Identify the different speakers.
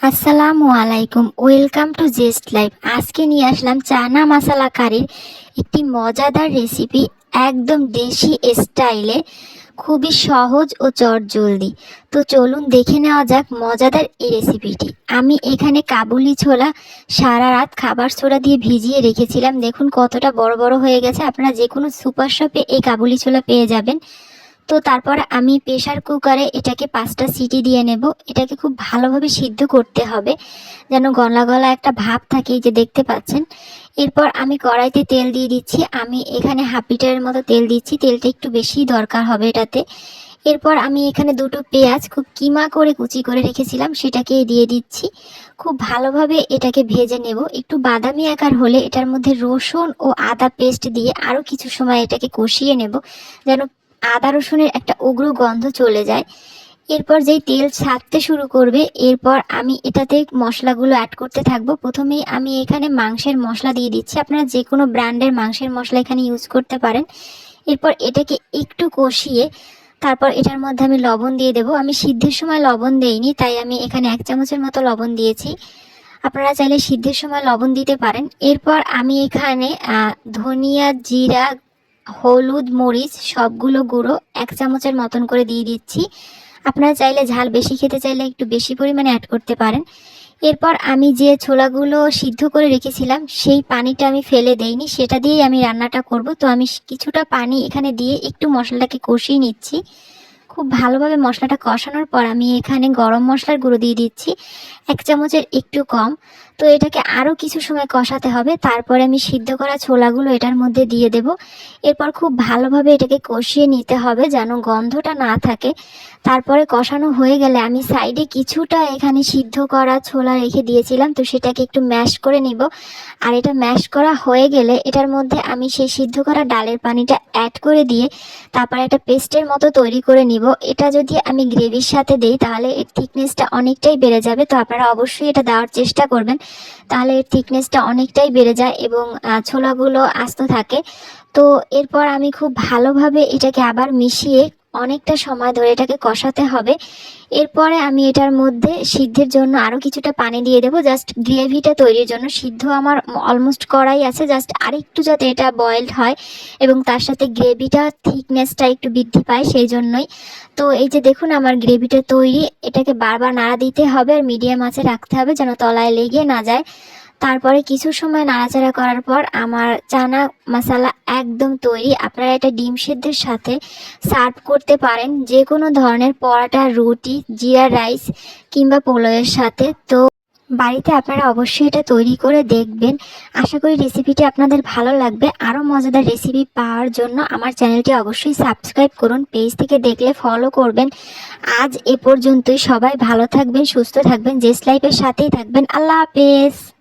Speaker 1: আসসালামু আলাইকুম, welcome to জেস্ট life. আজকে নিয়ে আসলাম চানা মশলা কারির একটি মজাদার রেসিপি, একদম দেশি স্টাইলে, খুবই সহজ ও চটজলদি। তো চলুন দেখে নেওয়া যাক মজাদার এই রেসিপিটি। আমি এখানে কাবুলি ছোলা, সারা রাত খাবার সোডা দিয়ে ভিজিয়ে রেখেছিলাম। দেখুন কতটা বড় বড় হয়ে গেছে। আপনারা যে কোনো সুপার শপে এই কাবুলি ছোলা পেয়ে যাবেন। তো তারপর আমি প্রেশার কুকারে এটাকে পাঁচটা সিটি দিয়ে নেব। এটাকে খুব ভালোভাবে সিদ্ধ করতে হবে, যেন গলা গলা একটা ভাব থাকে যে দেখতে পাচ্ছেন। এরপর আমি কড়াইতে তেল দিয়ে দিচ্ছি। আমি এখানে হাফ লিটারের মতো তেল দিচ্ছি। তেলটা একটু বেশি দরকার হবে এটাতে। এরপর আমি এখানে দুটো পেঁয়াজ খুব কিমা করে কুচি করে রেখেছিলাম সেটাকে দিয়ে দিচ্ছি। খুব ভালোভাবে এটাকে ভেজে নেব। একটু বাদামি আকার হলে এটার মধ্যে রসুন ও আদা পেস্ট দিয়ে আরও কিছু সময় এটাকে কষিয়ে নেব, যেন আদা রসুনের একটা উগ্র গন্ধ চলে যায়। এরপর যেই তেল ছাড়তে শুরু করবে, এরপর আমি এটাতে মশলাগুলো অ্যাড করতে থাকব। প্রথমেই আমি এখানে মাংসের মশলা দিয়ে দিচ্ছি। আপনারা যে কোনো ব্র্যান্ডের মাংসের মশলা এখানে ইউজ করতে পারেন। এরপর এটাকে একটু কষিয়ে তারপর এটার মধ্যে আমি লবণ দিয়ে দেবো। আমি সিদ্ধের সময় লবণ দেইনি, তাই আমি এখানে এক চামচের মতো লবণ দিয়েছি। আপনারা চাইলে সিদ্ধের সময় লবণ দিতে পারেন। এরপর আমি এখানে ধনিয়া, জিরা হলুদ, মরিচ, সবগুলো গুঁড়ো এক চামচের মতন করে দিয়ে দিচ্ছি। আপনারা চাইলে ঝাল বেশি খেতে চাইলে একটু বেশি পরিমাণে অ্যাড করতে পারেন। এরপর আমি যে ছোলাগুলো সিদ্ধ করে রেখেছিলাম, সেই পানিটা আমি ফেলে দেইনি। সেটা দিয়েই আমি রান্নাটা করব। তো আমি কিছুটা পানি এখানে দিয়ে একটু মশলাটাকে কষিয়ে নিচ্ছি। খুব ভালোভাবে মশলাটা কষানোর পর আমি এখানে গরম মশলার গুঁড়ো দিয়ে দিচ্ছি। এক চামচের একটু কম। তো এটাকে আরও কিছু সময় কষাতে হবে। তারপরে আমি সিদ্ধ করা ছোলাগুলো এটার মধ্যে দিয়ে দেব। এরপর খুব ভালোভাবে এটাকে কষিয়ে নিতে হবে যেন গন্ধটা না থাকে। তারপরে কষানো হয়ে গেলে আমি সাইডে কিছুটা এখানে সিদ্ধ করা ছোলা রেখে দিয়েছিলাম, তো সেটাকে একটু ম্যাশ করে নিব। আর এটা ম্যাশ করা হয়ে গেলে এটার মধ্যে আমি সেই সিদ্ধ করা ডালের পানিটা অ্যাড করে দিয়ে তারপরে একটা পেস্টের মতো তৈরি করে নিব। এটা যদি আমি গ্রেভির সাথে দিই তাহলে এর থিকনেসটা অনেকটাই বেড়ে যাবে, তো আপনারা অবশ্যই এটা দেওয়ার চেষ্টা করবেন। তাহলে এর থিকনেসটা অনেকটাই বেড়ে যায় এবং ছোলাগুলো আস্ত থাকে। তো এরপর আমি খুব ভালোভাবে এটাকে আবার মিশিয়ে অনেকটা সময় ধরে এটাকে কষাতে হবে। এরপরে আমি এটার মধ্যে সিদ্ধের জন্য আরও কিছুটা পানি দিয়ে দেবো। জাস্ট গ্রেভিটা তৈরির জন্য। সিদ্ধ আমার অলমোস্ট করাই আছে। জাস্ট আরেকটু যাতে এটা বয়েলড হয় এবং তার সাথে গ্রেভিটা থিকনেসটা একটু বৃদ্ধি পায় সেই জন্যই। তো এই যে দেখুন আমার গ্রেভিটা তৈরি, এটাকে বারবার নাড়া দিতে হবে আর মিডিয়াম আঁচে রাখতে হবে যেন তলায় লেগে না যায়। তারপরে কিছু সময় নাড়াচাড়া করার পর আমার চানা মশালা একদম তৈরি। আপনারা এটা ডিম সেদ্ধের সাথে সার্ভ করতে পারেন যে কোনো ধরনের পরাটা, রুটি, জিরা রাইস কিংবা পোলোয়ের সাথে। তো বাড়িতে আপনারা অবশ্যই এটা তৈরি করে দেখবেন। আশা করি রেসিপিটি আপনাদের ভালো লাগবে। আরও মজাদার রেসিপি পাওয়ার জন্য আমার চ্যানেলটি অবশ্যই সাবস্ক্রাইব করুন, পেজ থেকে দেখলে ফলো করবেন। আজ এ পর্যন্তই। সবাই ভালো থাকবেন, সুস্থ থাকবেন, জেস লাইফের সাথেই থাকবেন। আল্লাহ হাফেজ।